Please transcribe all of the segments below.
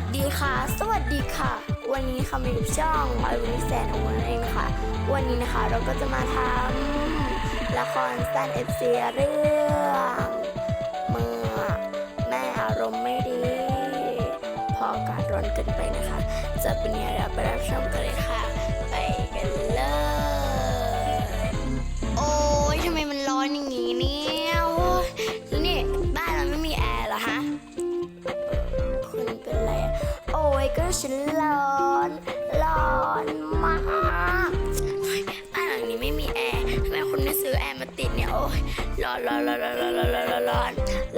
วัสดีค่ะ สวัสดีค่ะ วันนี้ค่ะมาอยู่ช่องอารุนิแสนของนั่นเองค่ะ วันนี้นะคะเราก็จะมาทำละครสั้นเอฟซีเรื่องเมื่อแม่อารมณ์ไม่ดี พอการร้อนเกินไปนะคะ จะเป็นยังไงเราไปรับชมกันเลยค่ะ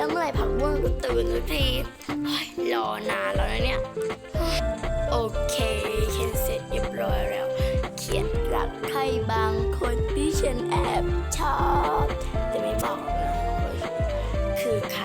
แล้วเมื่อไหร่ผักบุ้งจะตื่นสักทีรอนานแล้วนะเนี่ย โอเคเขียนเสร็จเรียบร้อยแล้ว เขียนรักใครบางคนที่ฉันแอบชอบ แต่ไม่บอกนะคือใคร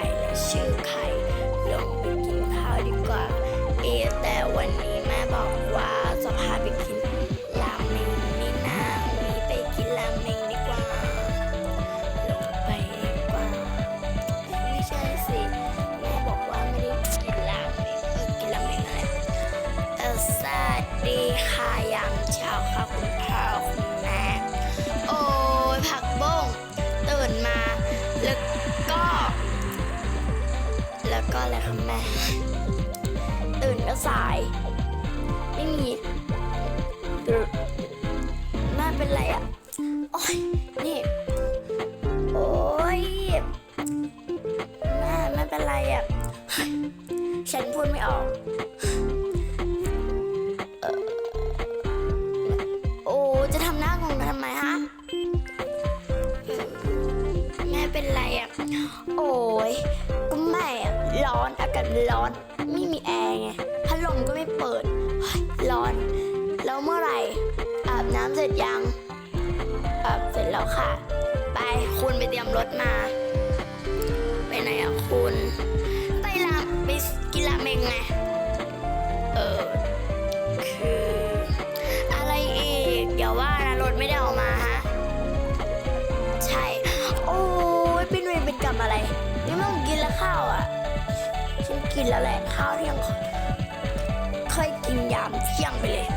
ทำไมตื่นก็สาย ไม่มี ร้อน ไม่มีแอร์ไง พัดลมก็ไม่เปิด ร้อน แล้วเมื่อไหร่ อาบน้ำเสร็จยัง อาบเสร็จแล้วค่ะ ไปคุณไปเตรียมรถมา ไปไหนอะคุณ ไปรามไปกินราเมงไง เออ คือ อะไรอีกเดี๋ยวว่านะรถไม่ได้เอามาฮะ ใช่ โอ้ยเป็นเวรเป็นกรรมอะไร นี่ไม่ต้องกินแล้วข้าวอะ กินแล้วแหละข้าวเที่ยงเคยกินยามเที่ยงไปเลย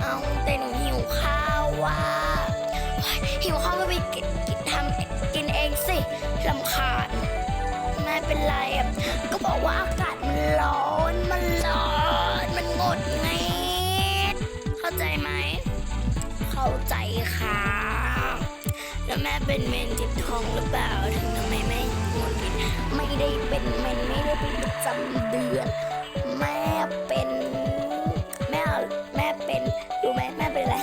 เอาแต่หนูหิวข้าวว่ะเฮ้ยหิวข้าวก็ไปกินทำกินเองสิลำคาญไม่เป็นไรอะก็บอกว่าอากาศมันร้อนมันร้อนมันงดไงดเข้าใจไหมเข้าใจค่ะ แล้วแม่เป็นเมนจิตทองหรือเปล่าถึงทำไมแม่ ไม่ได้เป็นแม่ไม่ได้เป็นประจำเดือน แม่เป็นแม่แม่เป็นรู้ไหมแม่เป็นอะไร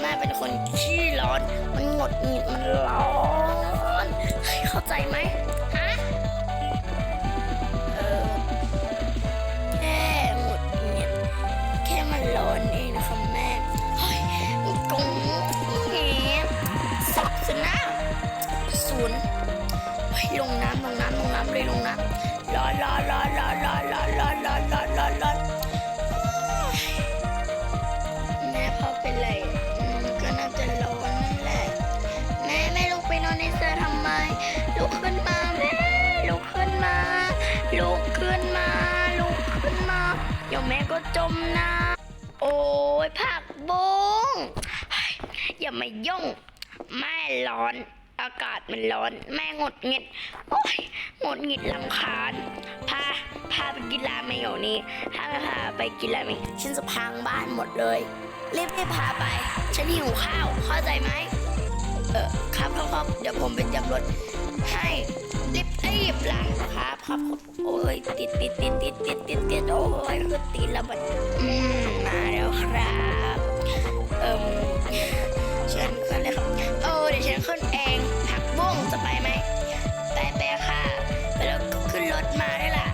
แม่เป็นคนขี้ร้อน มันหงดหงิดมันร้อนเข้าใจไหม จมน้ำโอ้ยผักบงเฮ้ยอย่ามายุ่งแม่ร้อน อากาศมันร้อน แม่งดหงิดโอ้ยงดหงิดลำคาญพาพาไปกินราเมียวนี้ถ้าไม่พาไปกินราเมงฉันจะพังบ้านหมดเลยรีบให้พาไป ฉันหิวข้าวเข้าใจไหม เออครับครับครับเดี๋ยวผมไปเตรียมรถให้รีบรีบล่ะครับครับโอ้ยติดติดติดติดติดติดติดโอ้ยคือติดแล้วมันมาแล้วครับเอิ่มเชิญขึ้นเลยครับเออเดี๋ยวฉันขึ้นเองผักบุ้งจะไปไหมไปไปค่ะไปแล้วก็ขึ้นรถมาได้ล่ะ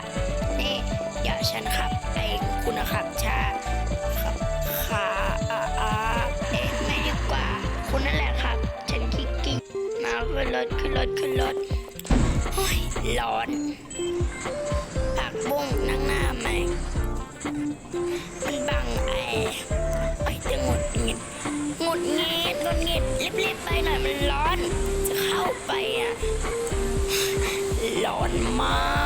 นี่เดี๋ยวฉันขับเองคุณนะครับชา ขึ้นรถขึ้นรถขึ้นรถโอ้ยร้อนผักบุ้งนั่งหน้าใหมมันบังแอร์ไอ้จะหงุดหงิดหงุดหงิดหงุดหงิดรีบๆไปหน่อยมันร้อน จะเข้าไปอะร้อนมาก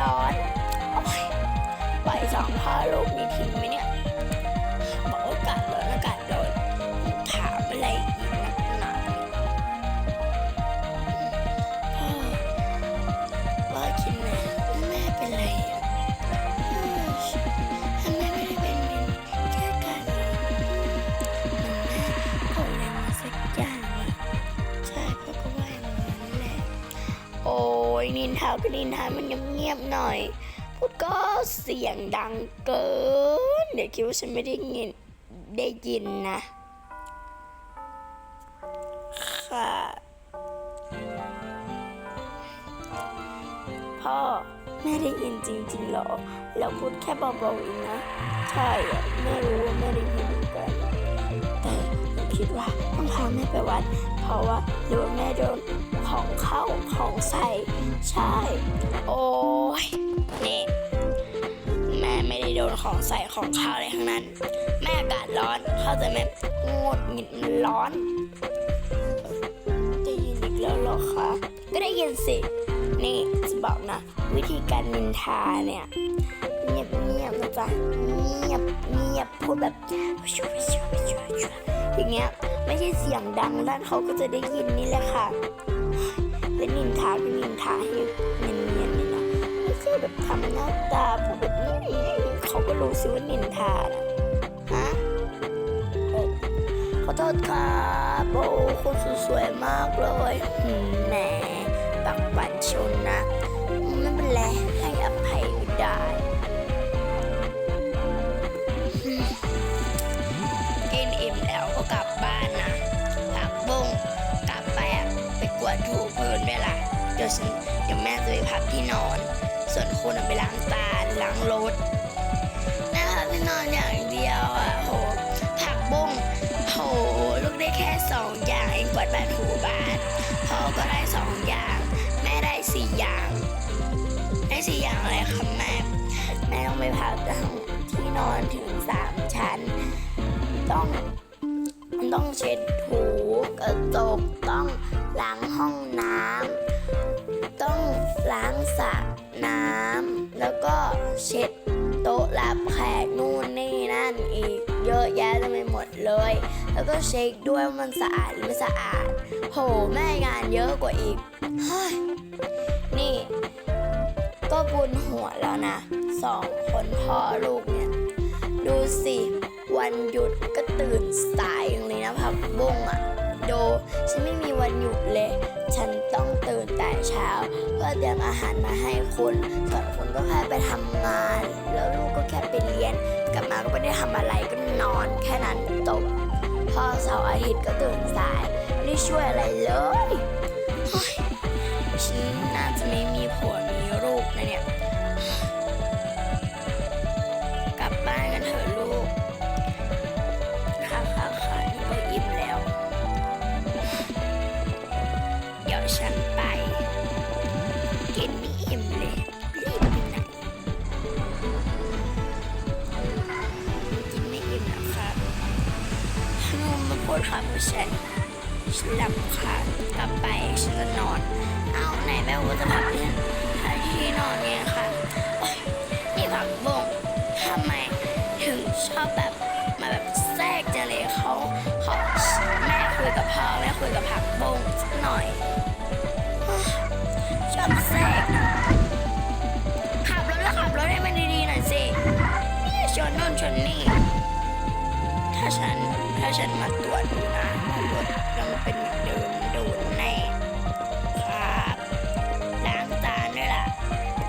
ร้อนโอ้ยปล่อยสองพ่อลูกนี่ทิ้งไหมเนี่ย นินทาก็นินทามันเงียบๆหน่อย พูดก็เสียงดังเกิน เดี๋ยวคิดว่าฉันไม่ได้ยินได้ยินนะ ค่ะพ่อแม่ได้ยินจริงๆเหรอ แล้วพูดแค่เบาๆเองนะ ใช่แม่รู้ว่าแม่ได้ยินเหมือนกันแต่คิดว่าต้องพาแม่ไปวัด เพราะว่าหรือว่าแม่โดน ของเข้าของใส่ ใช่ โอ้ยนี่แม่ไม่ได้โดนของใส่ของเข้าอะไรทั้งนั้น แม่อากาศร้อนเข้าใจไหมงดหงิดมันร้อนได้ยินอีกแล้วเหรอคะก็ได้ยินสิ นี่จะบอกนะ วิธีการนินทาเนี่ยเงียบเงียบนะจ๊ะเงียบเงียบพูดแบบชัวชัวชัวชัวอย่างเงี้ยไม่ใช่เสียงดังด้านเขาก็จะได้ยินนี่แหละค่ะ และนินทาก็นินทาให้เนียนเนียนๆนี่นะไม่ใช่แบบทำหน้าตาพูดแบบนี้เขาก็รู้สิว่านินทานะฮะเขอโทษครับโอ้คุณสวยมากเลยอืมแหมปักบันชนนะไม่เป็นไรให้อภัยได้ ฉันเดี๋ยวแม่จะไปพักที่นอน ส่วนคุณอะไปล้างจาล้างรถแม่พักที่นอนอย่างเดียวอะโหผักบุ้งโหลูกได้แค่สองอย่างเองกวาดบ้านถูบ้านพ่อก็ได้สองอย่าง แม่ได้สี่อย่างได้สี่อย่างอะไรครับแม่แม่ต้องไปพักที่นอนถึงสามชั้น ต้องต้องเช็ดถูกระจก แล้วก็เช็ดโต๊ะรับแขกนู่นนี่นั่นอีกเยอะแยะเต็มไปหมดเลย แล้วก็เช็คด้วยว่ามันสะอาดหรือไม่สะอาด โหแม่งานเยอะกว่าอีกเฮ้ยนี่ ก็บุญหัวแล้วนะสองคนพ่อลูกเนี่ย ดูสิ วันหยุดก็ตื่นสายอย่างเลยนะพักบุ้งอะ โด ฉันไม่มีวันหยุดเลย ฉันต้องตื่นแต่เช้า เพื่อเตรียมอาหารมาให้คุณส่วนคุณก็แค่ไปทำงาน แล้วลูกก็แค่ไปเรียน กลับมาก็ไม่ได้ทำอะไรก็นอน แค่นั้นจบพอเสาร์อาทิตย์ก็ตื่นสายไม่ได้ช่วยอะไรเลย ษค่ะผู้ฉันฉันหลับค่ะกลับไปฉันจะนอน เอาไหนแม่ว่าจะพักเนี่ยหาที่นอนเนี่ยค่ะนี่ผักบงทำไมถึงชอบแบบมาแบบแทรกจังเลยเขาเขาแม่คุยกับพ่อแม่คุยกับผักบงสักหน่อยโอ๊ยชอบแทรก ฉันมาตรวจดูนะรถยังเป็นเหมือนเดิมโดนแน่ครับล้างจานด้วยล่ะ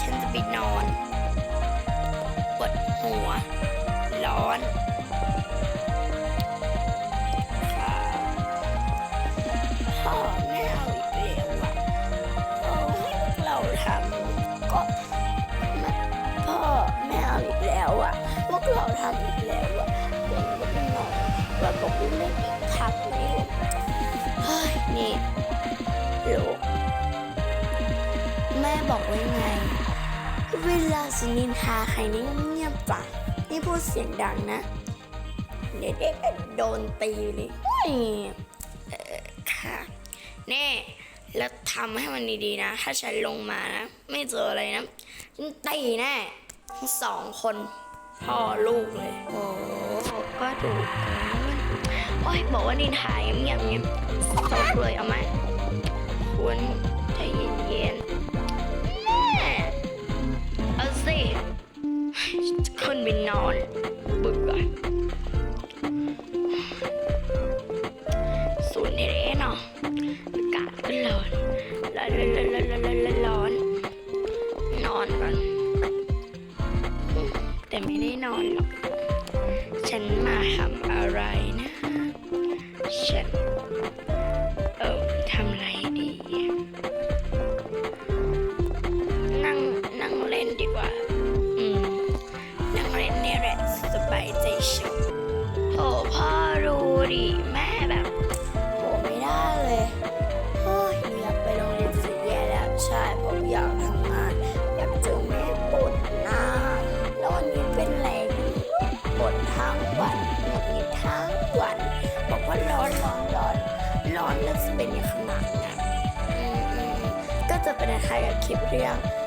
ฉันจะไปนอนปวดหัว ไว้ไง เวลาสินินทาใครนี่เงียบปากนี่พูดเสียงดังนะ เดี๋ยวเด็กโดนตีเลยโอ้ยเออค่ะ แน่แล้วทำให้มันดีๆนะ ถ้าฉันลงมานะ ไม่เจออะไรนะฉันตีแน่ทั้งสองคนพ่อลูกเลย โอ้ก็ถูกโอ้ยบอกว่านินทาเงียบๆเงียบตกเลยเอาไหม ก็จะเ